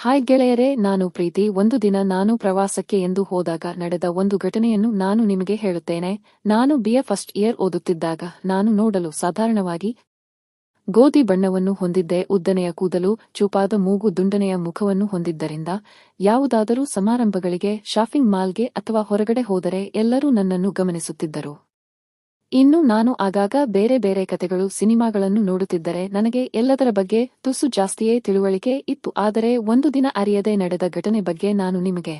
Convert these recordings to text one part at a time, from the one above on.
Hi ಗೆಳೆಯರೇ, ನಾನು ಪ್ರೀತಿ. ಒಂದು ದಿನ ನಾನು ಪ್ರವಾಸಕ್ಕೆ ಎಂದು ಹೋದಾಗ ನಡೆದ ಒಂದು ಘಟನೆಯನ್ನು ನಾನು ನಿಮಗೆ ಹೇಳುತ್ತೇನೆ. ನಾನು ಬಿಎ ಫಸ್ಟ್ ಇಯರ್ ಓದುತ್ತಿದ್ದಾಗ ನಾನು ನೋಡಲು ಸಾಧಾರಣವಾಗಿ ಗೋಧಿ ಬಣ್ಣವನ್ನು ಹೊಂದಿದ್ದೆ. ಉದ್ದನೆಯ ಕೂದಲು, ಚೂಪಾದ ಮೂಗು, ದುಂಡನೆಯ ಮುಖವನ್ನು ಹೊಂದಿದ್ದರಿಂದ ಯಾವುದಾದರೂ ಸಮಾರಂಭಗಳಿಗೆ, ಶಾಪಿಂಗ್ ಮಾಲ್ಗೆ ಅಥವಾ ಹೊರಗಡೆ ಹೋದರೆ ಎಲ್ಲರೂ ನನ್ನನ್ನು ಗಮನಿಸುತ್ತಿದ್ದರು. ಇನ್ನು ನಾನು ಆಗಾಗ ಬೇರೆ ಬೇರೆ ಕತೆಗಳು, ಸಿನಿಮಾಗಳನ್ನು ನೋಡುತ್ತಿದ್ದರೆ ನನಗೆ ಎಲ್ಲದರ ಬಗ್ಗೆ ತುಸು ಜಾಸ್ತಿಯೇ ತಿಳುವಳಿಕೆ ಇತ್ತು. ಆದರೆ ಒಂದು ದಿನ ಅರಿಯದೆ ನಡೆದ ಘಟನೆ ಬಗ್ಗೆ ನಾನು ನಿಮಗೆ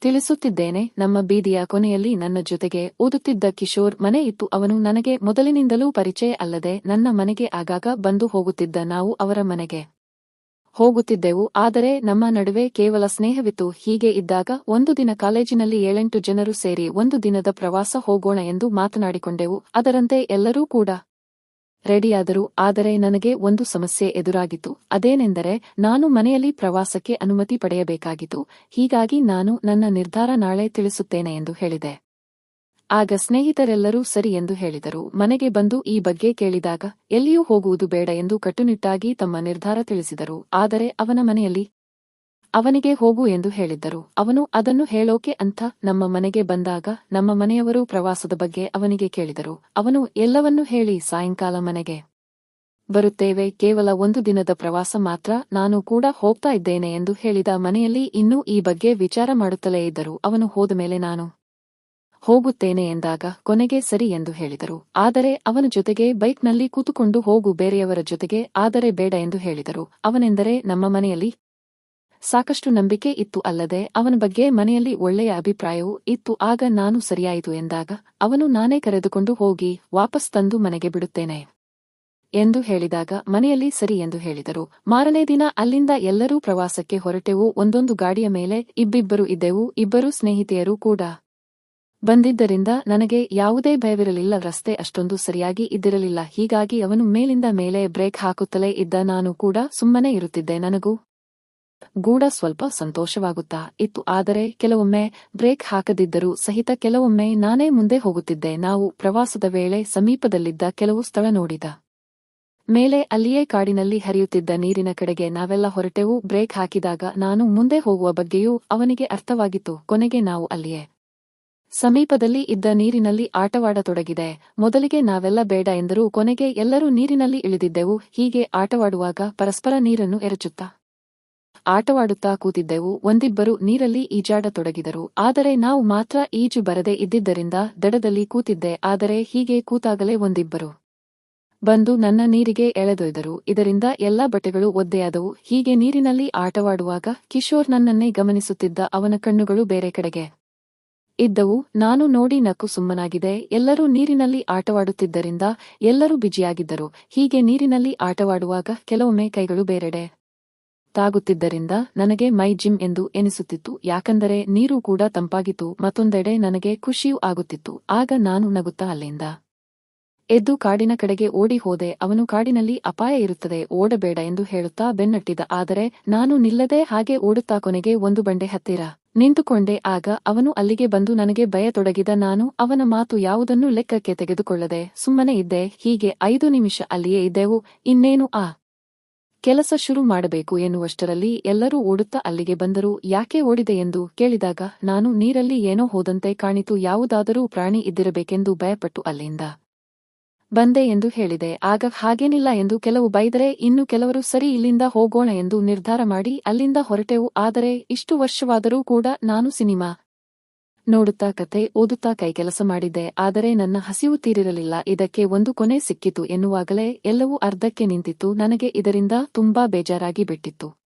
ತಿಳಿಸುತ್ತಿದ್ದೇನೆ. ನಮ್ಮ ಬೀದಿಯ ಕೊನೆಯಲ್ಲಿ ನನ್ನ ಜೊತೆಗೆ ಓದುತ್ತಿದ್ದ ಕಿಶೋರ್ ಮನೆ ಇತ್ತು. ಅವನು ನನಗೆ ಮೊದಲಿನಿಂದಲೂ ಪರಿಚಯ ಅಲ್ಲದೆ ನನ್ನ ಮನೆಗೆ ಆಗಾಗ ಬಂದು ಹೋಗುತ್ತಿದ್ದ ನಾವು ಅವರ ಮನೆಗೆ ಹೋಗುತ್ತಿದ್ದೆವು. ಆದರೆ ನಮ್ಮ ನಡುವೆ ಕೇವಲ ಸ್ನೇಹವಿತ್ತು. ಹೀಗೆ ಇದ್ದಾಗ ಒಂದು ದಿನ ಕಾಲೇಜಿನಲ್ಲಿ ಏಳೆಂಟು ಜನರು ಸೇರಿ ಒಂದು ದಿನದ ಪ್ರವಾಸ ಹೋಗೋಣ ಎಂದು ಮಾತನಾಡಿಕೊಂಡೆವು. ಅದರಂತೆ ಎಲ್ಲರೂ ಕೂಡ ರೆಡಿಯಾದರು. ಆದರೆ ನನಗೆ ಒಂದು ಸಮಸ್ಯೆ ಎದುರಾಗಿತ್ತು. ಅದೇನೆಂದರೆ ನಾನು ಮನೆಯಲ್ಲಿ ಪ್ರವಾಸಕ್ಕೆ ಅನುಮತಿ ಪಡೆಯಬೇಕಾಗಿತ್ತು. ಹೀಗಾಗಿ ನಾನು ನನ್ನ ನಿರ್ಧಾರ ನಾಳೆ ತಿಳಿಸುತ್ತೇನೆ ಎಂದು ಹೇಳಿದೆ. ಆಗ ಸ್ನೇಹಿತರೆಲ್ಲರೂ ಸರಿ ಎಂದು ಹೇಳಿದರು. ಮನೆಗೆ ಬಂದು ಈ ಬಗ್ಗೆ ಕೇಳಿದಾಗ, ಎಲ್ಲಿಯೂ ಹೋಗುವುದು ಬೇಡ ಎಂದು ಕಟ್ಟುನಿಟ್ಟಾಗಿ ತಮ್ಮ ನಿರ್ಧಾರ ತಿಳಿಸಿದರು. ಆದರೆ ಅವನ ಮನೆಯಲ್ಲಿ ಅವನಿಗೆ ಹೋಗು ಎಂದು ಹೇಳಿದ್ದರು. ಅವನು ಅದನ್ನು ಹೇಳೋಕೆ ಅಂತ ನಮ್ಮ ಮನೆಗೆ ಬಂದಾಗ ನಮ್ಮ ಮನೆಯವರು ಪ್ರವಾಸದ ಬಗ್ಗೆ ಅವನಿಗೆ ಕೇಳಿದರು. ಅವನು, ಎಲ್ಲವನ್ನೂ ಹೇಳಿ ಸಾಯಂಕಾಲ ಮನೆಗೆ ಬರುತ್ತೇವೆ. ಕೇವಲ ಒಂದು ದಿನದ ಪ್ರವಾಸ ಮಾತ್ರ ನಾನು ಕೂಡ ಹೋಗ್ತಾ ಇದ್ದೇನೆ ಎಂದು ಹೇಳಿದ ಮನೆಯಲ್ಲಿ ಇನ್ನೂ ಈ ಬಗ್ಗೆ ವಿಚಾರ ಮಾಡುತ್ತಲೇ ಇದ್ದರು. ಅವನು ಹೋದ ಮೇಲೆ ನಾನು ಹೋಗುತ್ತೇನೆ ಎಂದಾಗ ಕೊನೆಗೆ ಸರಿ ಎಂದು ಹೇಳಿದರು. ಆದರೆ ಅವನ ಜೊತೆಗೆ ಬೈಕ್ನಲ್ಲಿ ಕೂತುಕೊಂಡು ಹೋಗು ಬೇರೆಯವರ ಜೊತೆಗೆ ಆದರೆ ಬೇಡ ಎಂದು ಹೇಳಿದರು. ಅವನೆಂದರೆ ನಮ್ಮ ಮನೆಯಲ್ಲಿ ಸಾಕಷ್ಟು ನಂಬಿಕೆ ಇತ್ತು ಅಲ್ಲದೆ ಅವನ ಬಗ್ಗೆ ಮನೆಯಲ್ಲಿ ಒಳ್ಳೆಯ ಅಭಿಪ್ರಾಯವೂ ಇತ್ತು. ಆಗ ನಾನು ಸರಿಯಾಯಿತು ಎಂದಾಗ ಅವನು ನಾನೇ ಕರೆದುಕೊಂಡು ಹೋಗಿ ವಾಪಸ್ ತಂದು ಮನೆಗೆ ಬಿಡುತ್ತೇನೆ ಎಂದು ಹೇಳಿದಾಗ ಮನೆಯಲ್ಲಿ ಸರಿ ಎಂದು ಹೇಳಿದರು. ಮಾರನೇ ದಿನ ಅಲ್ಲಿಂದ ಎಲ್ಲರೂ ಪ್ರವಾಸಕ್ಕೆ ಹೊರಟೆವು. ಒಂದೊಂದು ಗಾಡಿಯ ಮೇಲೆ ಇಬ್ಬಿಬ್ಬರು ಇದ್ದೆವು. ಇಬ್ಬರು ಸ್ನೇಹಿತೆಯರು ಕೂಡ ಬಂದಿದ್ದರಿಂದ ನನಗೆ ಯಾವುದೇ ಭಯವಿರಲಿಲ್ಲ, ರಸ್ತೆ ಅಷ್ಟೊಂದು ಸರಿಯಾಗಿ ಇದ್ದಿರಲಿಲ್ಲ. ಹೀಗಾಗಿ ಅವನು ಮೇಲಿಂದ ಮೇಲೆ ಬ್ರೇಕ್ ಹಾಕುತ್ತಲೇ ಇದ್ದ ನಾನು ಕೂಡ ಸುಮ್ಮನೆ ಇರುತ್ತಿದ್ದೆ. ನನಗೂ ಗೂಡ ಸ್ವಲ್ಪ ಸಂತೋಷವಾಗುತ್ತಾ ಇತ್ತು. ಆದರೆ ಕೆಲವೊಮ್ಮೆ ಬ್ರೇಕ್ ಹಾಕದಿದ್ದರೂ ಸಹಿತ ಕೆಲವೊಮ್ಮೆ ನಾನೇ ಮುಂದೆ ಹೋಗುತ್ತಿದ್ದೆ. ನಾವು ಪ್ರವಾಸದ ವೇಳೆ ಸಮೀಪದಲ್ಲಿದ್ದ ಕೆಲವು ಸ್ಥಳ ನೋಡಿದ ಮೇಲೆ ಅಲ್ಲಿಯೇ ಕಾಡಿನಲ್ಲಿ ಹರಿಯುತ್ತಿದ್ದ ನೀರಿನ ಕಡೆಗೆ ನಾವೆಲ್ಲ ಹೊರಟೆವು. ಬ್ರೇಕ್ ಹಾಕಿದಾಗ ನಾನು ಮುಂದೆ ಹೋಗುವ ಬಗ್ಗೆಯೂ ಅವನಿಗೆ ಅರ್ಥವಾಗಿತ್ತು. ಕೊನೆಗೆ ನಾವು ಅಲ್ಲಿಯೇ ಸಮೀಪದಲ್ಲಿ ಇದ್ದ ನೀರಿನಲ್ಲಿ ಆಟವಾಡತೊಡಗಿದೆ. ಮೊದಲಿಗೆ ನಾವೆಲ್ಲ ಬೇಡ ಎಂದರೂ ಕೊನೆಗೆ ಎಲ್ಲರೂ ನೀರಿನಲ್ಲಿ ಇಳಿದಿದ್ದೆವು. ಹೀಗೆ ಆಟವಾಡುವಾಗ ಪರಸ್ಪರ ನೀರನ್ನು ಎರಚುತ್ತಾ ಆಟವಾಡುತ್ತಾ ಕೂತಿದ್ದೆವು. ಒಂದಿಬ್ಬರು ನೀರಲ್ಲಿ ಈಜಾಡತೊಡಗಿದರು. ಆದರೆ ನಾವು ಮಾತ್ರ ಈಜು ಬರದೇ ಇದ್ದಿದ್ದರಿಂದ ದಡದಲ್ಲಿ ಕೂತಿದ್ದೆ. ಆದರೆ ಹೀಗೆ ಕೂತಾಗಲೇ ಒಂದಿಬ್ಬರು ಬಂದು ನನ್ನ ನೀರಿಗೆ ಎಳೆದೊಯ್ದರು. ಇದರಿಂದ ಎಲ್ಲಾ ಬಟ್ಟೆಗಳು ಒದ್ದೆಯಾದವು. ಹೀಗೆ ನೀರಿನಲ್ಲಿ ಆಟವಾಡುವಾಗ ಕಿಶೋರ್ ನನ್ನನ್ನೇ ಗಮನಿಸುತ್ತಿದ್ದ ಅವನ ಕಣ್ಣುಗಳು ಬೇರೆ ಕಡೆಗೆ ಇದ್ದವು. ನಾನು ನೋಡಿ ನಕ್ಕು ಸುಮ್ಮನಾಗಿದೆ. ಎಲ್ಲರೂ ನೀರಿನಲ್ಲಿ ಆಟವಾಡುತ್ತಿದ್ದರಿಂದ ಎಲ್ಲರೂ ಬಿಜಿಯಾಗಿದ್ದರು. ಹೀಗೆ ನೀರಿನಲ್ಲಿ ಆಟವಾಡುವಾಗ ಕೆಲವೊಮ್ಮೆ ಕೈಗಳು ಬೇರೆಡೆ ತಾಗುತ್ತಿದ್ದರಿಂದ ನನಗೆ ಮೈ ಜಿಮ್ ಎಂದು ಎನಿಸುತ್ತಿತ್ತು. ಯಾಕಂದರೆ ನೀರು ಕೂಡ ತಂಪಾಗಿತ್ತು. ಮತ್ತೊಂದೆಡೆ ನನಗೆ ಖುಷಿಯೂ ಆಗುತ್ತಿತ್ತು. ಆಗ ನಾನು ನಗುತ್ತಾ ಅಲ್ಲಿಂದ ಎದ್ದು ಕಾಡಿನ ಕಡೆಗೆ ಓಡಿ ಹೋದೆ. ಅವನು ಕಾಡಿನಲ್ಲಿ ಅಪಾಯ ಇರುತ್ತದೆ, ಓಡಬೇಡ ಎಂದು ಹೇಳುತ್ತಾ ಬೆನ್ನಟ್ಟಿದ. ಆದರೆ ನಾನು ನಿಲ್ಲದೆ ಹಾಗೆ ಓಡುತ್ತಾ ಕೊನೆಗೆ ಒಂದು ಬಂಡೆ ಹತ್ತಿರ ನಿಂತುಕೊಂಡೆ. ಆಗ ಅವನು ಅಲ್ಲಿಗೆ ಬಂದು ನನಗೆ ಭಯತೊಡಗಿದ. ನಾನು ಅವನ ಮಾತು ಯಾವುದನ್ನೂ ಲೆಕ್ಕಕ್ಕೆ ತೆಗೆದುಕೊಳ್ಳದೆ ಸುಮ್ಮನೆ ಇದ್ದೆ. ಹೀಗೆ ಐದು ನಿಮಿಷ ಅಲ್ಲಿಯೇ ಇದ್ದೆವು. ಇನ್ನೇನು ಆ ಕೆಲಸ ಶುರು ಮಾಡಬೇಕು ಎನ್ನುವಷ್ಟರಲ್ಲಿ ಎಲ್ಲರೂ ಓಡುತ್ತಾ ಅಲ್ಲಿಗೆ ಬಂದರು. ಯಾಕೆ ಓಡಿದೆ ಎಂದು ಕೇಳಿದಾಗ, ನಾನು ನೀರಲ್ಲಿ ಏನೋ ಹೋದಂತೆ ಕಾಣಿತು. ಯಾವುದಾದರೂ ಪ್ರಾಣಿ ಇದ್ದಿರಬೇಕೆಂದು ಭಯಪಟ್ಟು ಅಲ್ಲಿಂದ ಬಂದೆ ಎಂದು ಹೇಳಿದೆ. ಆಗ ಹಾಗೇನಿಲ್ಲ ಎಂದು ಕೆಲವು ಬೈದರೆ, ಇನ್ನು ಕೆಲವರು ಸರಿ ಇಲ್ಲಿಂದ ಹೋಗೋಣ ಎಂದು ನಿರ್ಧಾರ ಮಾಡಿ, ಅಲ್ಲಿಂದ ಹೊರಟೆವು. ಆದರೆ, ಇಷ್ಟು ವರ್ಷವಾದರೂ ಕೂಡ ನಾನು ಸಿನಿಮಾ ನೋಡುತ್ತಾ ಕತೆ ಓದುತ್ತಾ ಕೈಕೆಲಸ ಮಾಡಿದ್ದೆ. ಆದರೆ ನನ್ನ ಹಸಿವು ತೀರಿರಲಿಲ್ಲ. ಇದಕ್ಕೆ ಒಂದು ಕೊನೆ ಸಿಕ್ಕಿತು ಎನ್ನುವಾಗಲೇ ಎಲ್ಲವೂ ಅರ್ಧಕ್ಕೆ ನಿಂತಿತ್ತು. ನನಗೆ ಇದರಿಂದ ತುಂಬಾ ಬೇಜಾರಾಗಿ ಬಿಟ್ಟಿತ್ತು.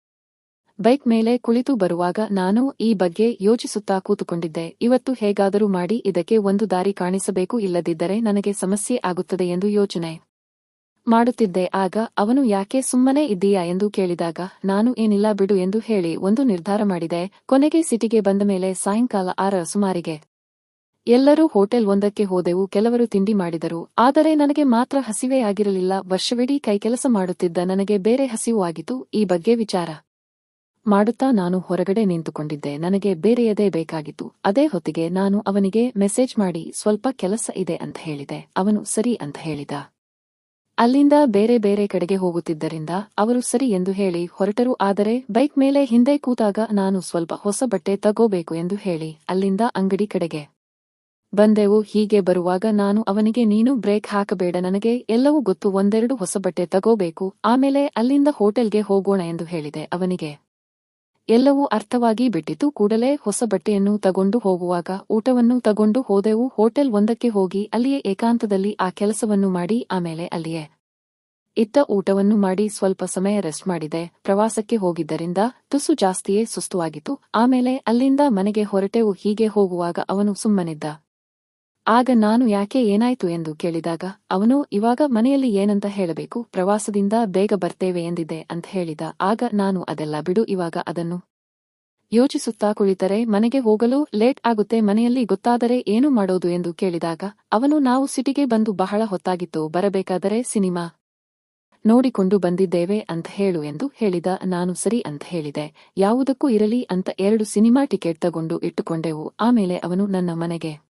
ಬೈಕ್ ಮೇಲೆ ಕುಳಿತು ಬರುವಾಗ ನಾನು ಈ ಬಗ್ಗೆ ಯೋಚಿಸುತ್ತಾ ಕೂತುಕೊಂಡಿದ್ದೆ. ಇವತ್ತು ಹೇಗಾದರೂ ಮಾಡಿ, ಇದಕ್ಕೆ ಒಂದು ದಾರಿ ಕಾಣಿಸಬೇಕು, ಇಲ್ಲದಿದ್ದರೆ ನನಗೆ ಸಮಸ್ಯೆ ಆಗುತ್ತದೆ ಎಂದು ಯೋಚನೆ ಮಾಡುತ್ತಿದ್ದೆ. ಆಗ, ಅವನು ಯಾಕೆ ಸುಮ್ಮನೆ ಇದ್ದೀಯಾ? ಎಂದು ಕೇಳಿದಾಗ, ನಾನು ಏನಿಲ್ಲ, ಬಿಡು ಎಂದು ಹೇಳಿ ಒಂದು ನಿರ್ಧಾರ ಮಾಡಿದೆ. ಕೊನೆಗೆ ಸಿಟಿಗೆ ಬಂದ ಮೇಲೆ ಸಾಯಂಕಾಲ ಆರ ಸುಮಾರಿಗೆ ಎಲ್ಲರೂ ಹೋಟೆಲ್ ಒಂದಕ್ಕೆ ಹೋದೆವು. ಕೆಲವರು ತಿಂಡಿ ಮಾಡಿದರು. ಆದರೆ ನನಗೆ ಮಾತ್ರ ಹಸಿವೇ ಆಗಿರಲಿಲ್ಲ. ವರ್ಷವಿಡೀ ಕೈಕೆಲಸ ಮಾಡುತ್ತಿದ್ದ ನನಗೆ ಬೇರೆ ಹಸಿವು ಆಗಿತು ಈ ಬಗ್ಗೆ ವಿಚಾರ ಮಾಡುತ್ತಾ ನಾನು ಹೊರಗಡೆ ನಿಂತುಕೊಂಡಿದ್ದೆ. ನನಗೆ ಬೇರೆಯದೇ ಬೇಕಾಗಿತ್ತು. ಅದೇ ಹೊತ್ತಿಗೆ ನಾನು ಅವನಿಗೆ ಮೆಸೇಜ್ ಮಾಡಿ, ಸ್ವಲ್ಪ ಕೆಲಸ ಇದೆ ಅಂತ ಹೇಳಿದೆ. ಅವನು ಸರಿ ಅಂತ ಹೇಳಿದ. ಅಲ್ಲಿಂದ ಬೇರೆ ಬೇರೆ ಕಡೆಗೆ ಹೋಗುತ್ತಿದ್ದರಿಂದ ಅವರು ಸರಿ ಎಂದು ಹೇಳಿ ಹೊರಟರು. ಆದರೆ ಬೈಕ್ ಮೇಲೆ ಹಿಂದೆ ಕೂತಾಗ ನಾನು ಸ್ವಲ್ಪ ಹೊಸ ಬಟ್ಟೆ ತಗೋಬೇಕು ಎಂದು ಹೇಳಿ ಅಲ್ಲಿಂದ ಅಂಗಡಿ ಕಡೆಗೆ ಬಂದೆವು. ಹೀಗೆ ಬರುವಾಗ ನಾನು ಅವನಿಗೆ, ನೀನು ಬ್ರೇಕ್ ಹಾಕಬೇಡ. ನನಗೆ ಎಲ್ಲವೂ ಗೊತ್ತು. ಒಂದೆರಡು ಹೊಸ ಬಟ್ಟೆ ತಗೋಬೇಕು. ಆಮೇಲೆ ಅಲ್ಲಿಂದ ಹೋಟೆಲ್ಗೆ ಹೋಗೋಣ ಎಂದು ಹೇಳಿದೆ ಅವನಿಗೆ. ಎಲ್ಲವೂ ಅರ್ಥವಾಗಿ ಬಿಟ್ಟಿತು. ಕೂಡಲೇ ಹೊಸ ಬಟ್ಟೆಯನ್ನು ತಗೊಂಡು ಹೋಗುವಾಗ, ಊಟವನ್ನು ತಗೊಂಡು ಹೋದೆವು. ಹೋಟೆಲ್ ಒಂದಕ್ಕೆ ಹೋಗಿ, ಅಲ್ಲಿಯೇ ಏಕಾಂತದಲ್ಲಿ ಆ ಕೆಲಸವನ್ನು ಮಾಡಿ, ಆಮೇಲೆ ಅಲ್ಲಿಯೇ ಇತ್ತ ಊಟವನ್ನು ಮಾಡಿ ಸ್ವಲ್ಪ ಸಮಯ ರೆಸ್ಟ್ ಮಾಡಿದೆ. ಪ್ರವಾಸಕ್ಕೆ ಹೋಗಿದ್ದರಿಂದ ತುಸು ಜಾಸ್ತಿಯೇ ಸುಸ್ತುವಾಗಿತ್ತು ಆಮೇಲೆ ಅಲ್ಲಿಂದ ಮನೆಗೆ ಹೊರಟೆವು. ಹೀಗೆ ಹೋಗುವಾಗ ಅವನು ಸುಮ್ಮನಿದ್ದ. ಆಗ ನಾನು ಯಾಕೆ ಏನಾಯ್ತು ಎಂದು ಕೇಳಿದಾಗ, ಅವನು, ಇವಾಗ ಮನೆಯಲ್ಲಿ ಏನಂತ ಹೇಳಬೇಕು? ಪ್ರವಾಸದಿಂದ ಬೇಗ ಬರ್ತೇವೆ ಎಂದಿದೆ ಅಂತ ಹೇಳಿದ. ಆಗ ನಾನು ಅದೆಲ್ಲ ಬಿಡು, ಇವಾಗ ಅದನ್ನು ಯೋಚಿಸುತ್ತಾ ಕುಳಿತರೆ, ಮನೆಗೆ ಹೋಗಲು ಲೇಟ್ ಆಗುತ್ತೆ, ಮನೆಯಲ್ಲಿ ಗೊತ್ತಾದರೆ ಏನು ಮಾಡೋದು ಎಂದು ಕೇಳಿದಾಗ, ಅವನು, ನಾವು ಸಿಟಿಗೆ ಬಂದು ಬಹಳ ಹೊತ್ತಾಗಿತ್ತು, ಬರಬೇಕಾದರೆ ಸಿನಿಮಾ ನೋಡಿಕೊಂಡು ಬಂದಿದ್ದೇವೆ ಅಂತ ಹೇಳು ಎಂದು ಹೇಳಿದ. ನಾನು ಸರಿ ಅಂತ ಹೇಳಿದೆ. ಯಾವುದಕ್ಕೂ ಇರಲಿ ಅಂತ ಎರಡು ಸಿನಿಮಾ ಟಿಕೆಟ್ ತಗೊಂಡು ಇಟ್ಟುಕೊಂಡೆವು. ಆಮೇಲೆ ಅವನು, ನನ್ನ ಮನೆಗೆ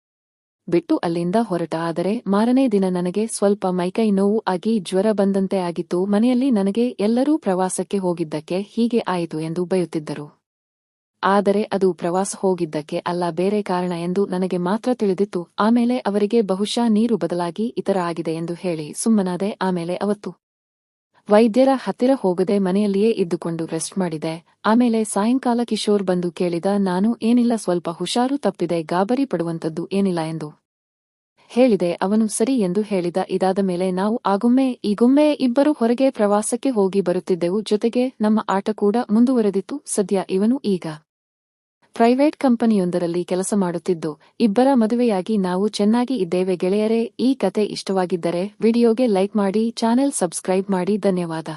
ಬಿಟ್ಟು ಅಲ್ಲಿಂದ ಹೊರಟ. ಆದರೆ ಮಾರನೇ ದಿನ ನನಗೆ ಸ್ವಲ್ಪ ಮೈಕೈ ನೋವು ಆಗಿ ಜ್ವರ ಬಂದಂತೆ ಆಗಿತ್ತು. ಮನೆಯಲ್ಲಿ ನನಗೆ ಎಲ್ಲರೂ ಪ್ರವಾಸಕ್ಕೆ ಹೋಗಿದ್ದಕ್ಕೆ ಹೀಗೆ ಆಯಿತು ಎಂದು ಬಯುತ್ತಿದ್ದರು. ಆದರೆ ಅದು ಪ್ರವಾಸ ಹೋಗಿದ್ದಕ್ಕೆ ಅಲ್ಲ, ಬೇರೆ ಕಾರಣ ಎಂದು ನನಗೆ ಮಾತ್ರ ತಿಳಿದಿತ್ತು. ಆಮೇಲೆ ಅವರಿಗೆ ಬಹುಶಃ ನೀರು ಬದಲಾಗಿ ಇತರ ಆಗಿದೆ ಎಂದು ಹೇಳಿ ಸುಮ್ಮನಾದೆ, ಆಮೇಲೆ ಅವತ್ತು ವೈದ್ಯರ ಹತ್ತಿರ ಹೋಗದೆ ಮನೆಯಲ್ಲಿಯೇ ಇದ್ದುಕೊಂಡು ರೆಸ್ಟ್ ಮಾಡಿದೆ. ಆಮೇಲೆ ಸಾಯಂಕಾಲ ಕಿಶೋರ್ ಬಂದು ಕೇಳಿದ, ನಾನು ಏನಿಲ್ಲ, ಸ್ವಲ್ಪ ಹುಷಾರು ತಪ್ಪಿದೆ, ಗಾಬರಿ ಪಡುವಂಥದ್ದು ಏನಿಲ್ಲ ಎಂದು ಹೇಳಿದೆ. ಅವನು, ಸರಿ ಎಂದು ಹೇಳಿದ. ಇದಾದ ಮೇಲೆ, ನಾವು ಆಗೊಮ್ಮೆ ಈಗೊಮ್ಮೆ ಇಬ್ಬರು ಹೊರಗೆ ಪ್ರವಾಸಕ್ಕೆ ಹೋಗಿ ಬರುತ್ತಿದ್ದೆವು. ಜೊತೆಗೆ ನಮ್ಮ ಆಟ ಕೂಡ ಮುಂದುವರೆದಿತ್ತು. ಸದ್ಯ ಇವನು ಈಗ ಪ್ರೈವೇಟ್ ಕಂಪನಿಯೊಂದರಲ್ಲಿ ಕೆಲಸ ಮಾಡುತ್ತಿದ್ದು, ಇಬ್ಬರ ಮದುವೆಯಾಗಿ ನಾವು ಚೆನ್ನಾಗಿ ಇದ್ದೇವೆ. ಗೆಳೆಯರೇ, ಈ ಕತೆ ಇಷ್ಟವಾಗಿದ್ದರೆ ವಿಡಿಯೋಗೆ ಲೈಕ್ ಮಾಡಿ, ಚಾನೆಲ್ ಸಬ್ಸ್ಕ್ರೈಬ್ ಮಾಡಿ. ಧನ್ಯವಾದ.